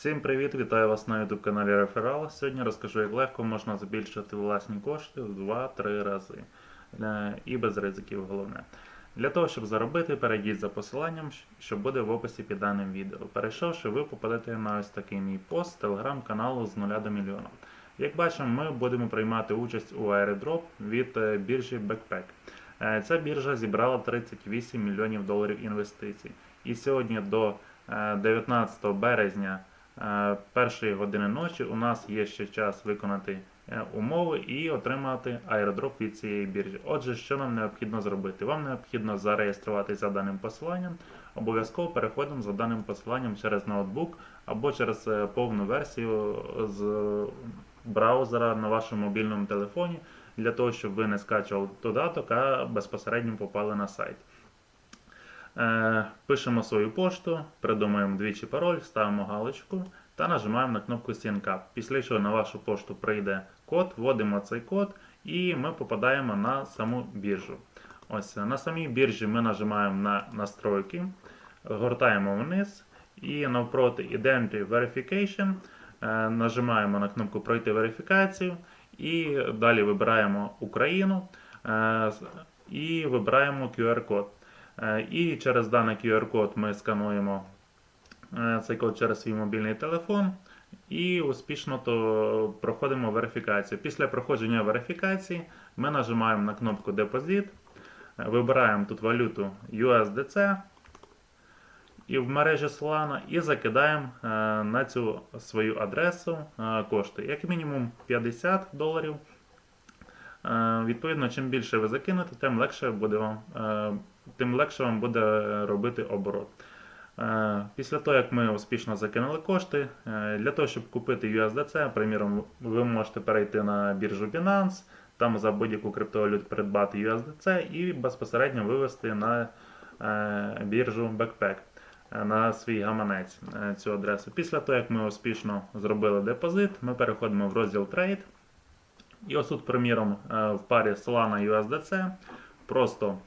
Всім привіт! Вітаю вас на YouTube каналі Реферал. Сьогодні розкажу, як легко можна збільшити власні кошти в 2-3 рази. Е, І без ризиків головне. Для того, щоб заробити, перейдіть за посиланням, що буде в описі під даним відео. Перейшовши, ви попадете на ось такий мій пост телеграм-каналу з 0 до мільйона. Як бачимо, ми будемо приймати участь у airdrop від е, біржі Backpack. Е, Ця біржа зібрала 38 мільйонів доларів інвестицій. І сьогодні до е, 19 березня першої години ночі у нас є ще час виконати е, умови і отримати airdrop від цієї біржі. Отже, що нам необхідно зробити? Вам необхідно зареєструватися за даним посиланням. Обов'язково переходимо за даним посиланням через ноутбук або через е, повну версію з браузера на вашому мобільному телефоні для того, щоб ви не скачували додаток, а безпосередньо попали на сайт. Е, Пишемо свою пошту, придумаємо двічі пароль, ставимо галочку та нажимаємо на кнопку Sync. Після чого на вашу пошту прийде код, вводимо цей код і ми попадаємо на саму біржу. Ось на самій біржі ми нажимаємо на настройки, гортаємо вниз і навпроти Identity Verification е, нажимаємо на кнопку Пройти верифікацію і далі вибираємо Україну е, і вибираємо QR-код. Е, І через даний QR-код ми скануємо е, цей код через свій мобільний телефон і успішно то проходимо верифікацію. Після проходження верифікації ми нажимаємо на кнопку Депозит, е, вибираємо тут валюту USDC і в мережі Solana і закидаємо на цю свою адресу кошти. Як мінімум 50 доларів. Відповідно, чим більше ви закинете, тим легше буде вам, тим легше вам буде робити оборот. Е, Після того, як ми успішно закинули кошти, е, для того, щоб купити USDC, приміром, ви можете перейти на біржу Binance, там за будь-яку криптовалюту придбати USDC і безпосередньо вивести на е, біржу Backpack на свій гаманець цю адресу. Після того, як ми успішно зробили депозит, ми переходимо в розділ Trade. І ось тут, приміром, в парі Solana USDC, просто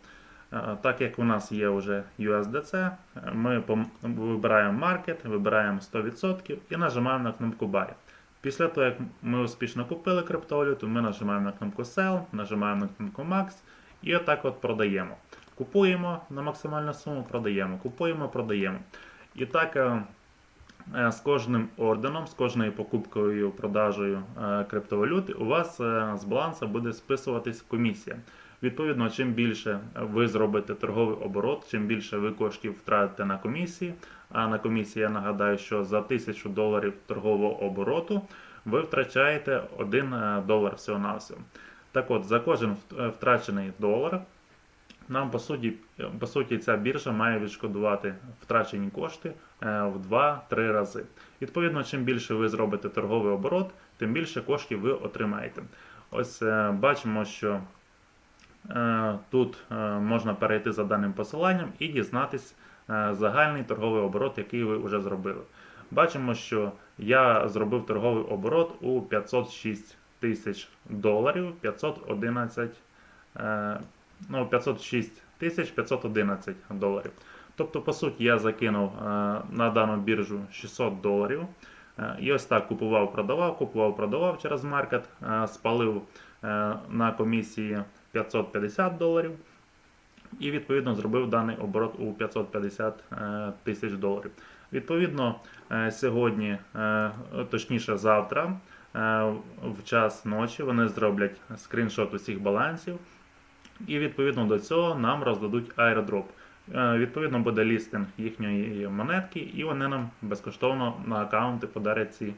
так як у нас є вже USDC, е, ми вибираємо Market, вибираємо 100% і нажимаємо на кнопку Buy. Після того, як ми успішно купили криптовалюту, ми нажимаємо на кнопку Sell, нажимаємо на кнопку Max і отак от продаємо. Купуємо на максимальну суму, продаємо, купуємо, продаємо. І так е, Е, з кожним орденом, з кожною покупкою, продажею е, криптовалюти, у вас е, з балансу буде списуватись комісія. Відповідно, чим більше ви зробите торговий оборот, чим більше ви коштів втратите на комісії. А на комісії я нагадаю, що за 1000 доларів торгового обороту ви втрачаєте 1 долар всього-навсього. Так от, за кожен втрачений долар нам по суті, по суті ця біржа має відшкодувати втрачені кошти е, в 2-3 рази. Відповідно, чим більше ви зробите торговий оборот, тим більше коштів ви отримаєте. Ось е, бачимо, що е, тут е, можна перейти за даним посиланням і дізнатись е, загальний торговий оборот, який ви вже зробили. Бачимо, що я зробив торговий оборот у 506 тисяч доларів, 511 е, ну, 506 тисяч 511 доларів. Тобто, по суті, я закинув е, на дану біржу 600 доларів. Е, і ось так купував, продавав, купував, продавав через маркет, е, спалив е, на комісії 550 доларів. І відповідно зробив даний оборот у 550 е, тисяч доларів. Відповідно, е, сьогодні, е, точніше завтра, в час ночі вони зроблять скріншот усіх балансів. І відповідно до цього нам роздадуть. Е, Відповідно буде лістинг їхньої монетки, і вони нам безкоштовно на аккаунти подарять ці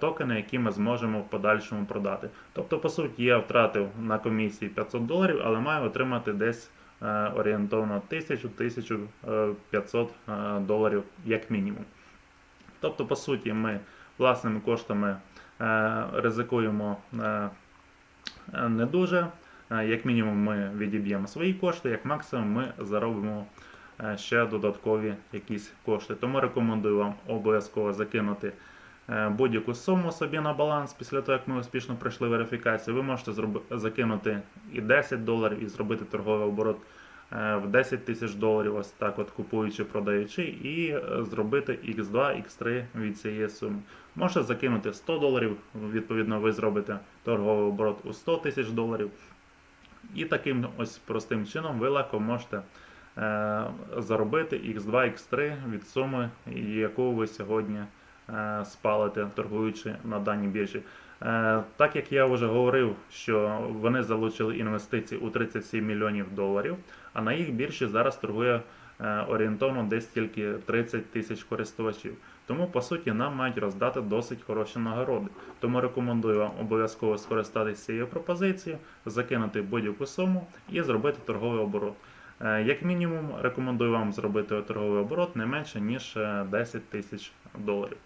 токени, які ми зможемо в подальшому продати. Тобто, по суті, я втратив на комісії 500 доларів, але маю отримати десь е, орієнтовно 1000-1500 е, доларів як мінімум. Тобто, по суті, ми власними коштами е, ризикуємо е, е, не дуже. Е, Як мінімум, ми відіб'ємо свої кошти, як максимум ми заробимо е, ще додаткові якісь кошти. Тому рекомендую вам обов'язково закинути е, будь-яку суму собі на баланс після того, як ми успішно пройшли верифікацію. Ви можете закинути і 10 доларів і зробити торговий оборот е, в 10 тисяч доларів, ось так от купуючи, продаючи, і е, зробити X2, X3 від цієї суми. Можете закинути 100 доларів, відповідно, ви зробите торговий оборот у 100 тисяч доларів. І таким ось простим чином ви легко можете е, заробити X2, X3 від суми, яку ви сьогодні е, спалите, торгуючи на даній біржі. Е, так як я вже говорив, що вони залучили інвестиції у 37 мільйонів доларів, а на їх біржі зараз торгує е, орієнтовно десь тільки 30 тисяч користувачів. Тому, по суті, нам мають роздати досить хороші нагороди. Тому рекомендую вам обов'язково скористатися цією пропозицією, закинути будь-яку суму і зробити торговий оборот. Е, Як мінімум, рекомендую вам зробити торговий оборот не менше, ніж е, 10 тисяч доларів.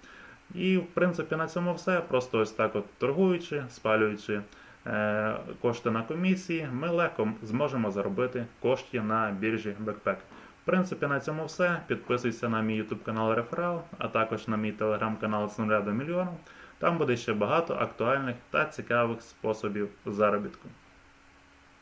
І, в принципі, на цьому все. Просто ось так от торгуючи, спалюючи е, кошти на комісії, ми легко зможемо заробити кошти на біржі Backpack. В принципі, на цьому все. Підписуйся на мій YouTube канал Реферал, а також на мій телеграм-канал з нуля до мільйону. Там буде ще багато актуальних та цікавих способів заробітку.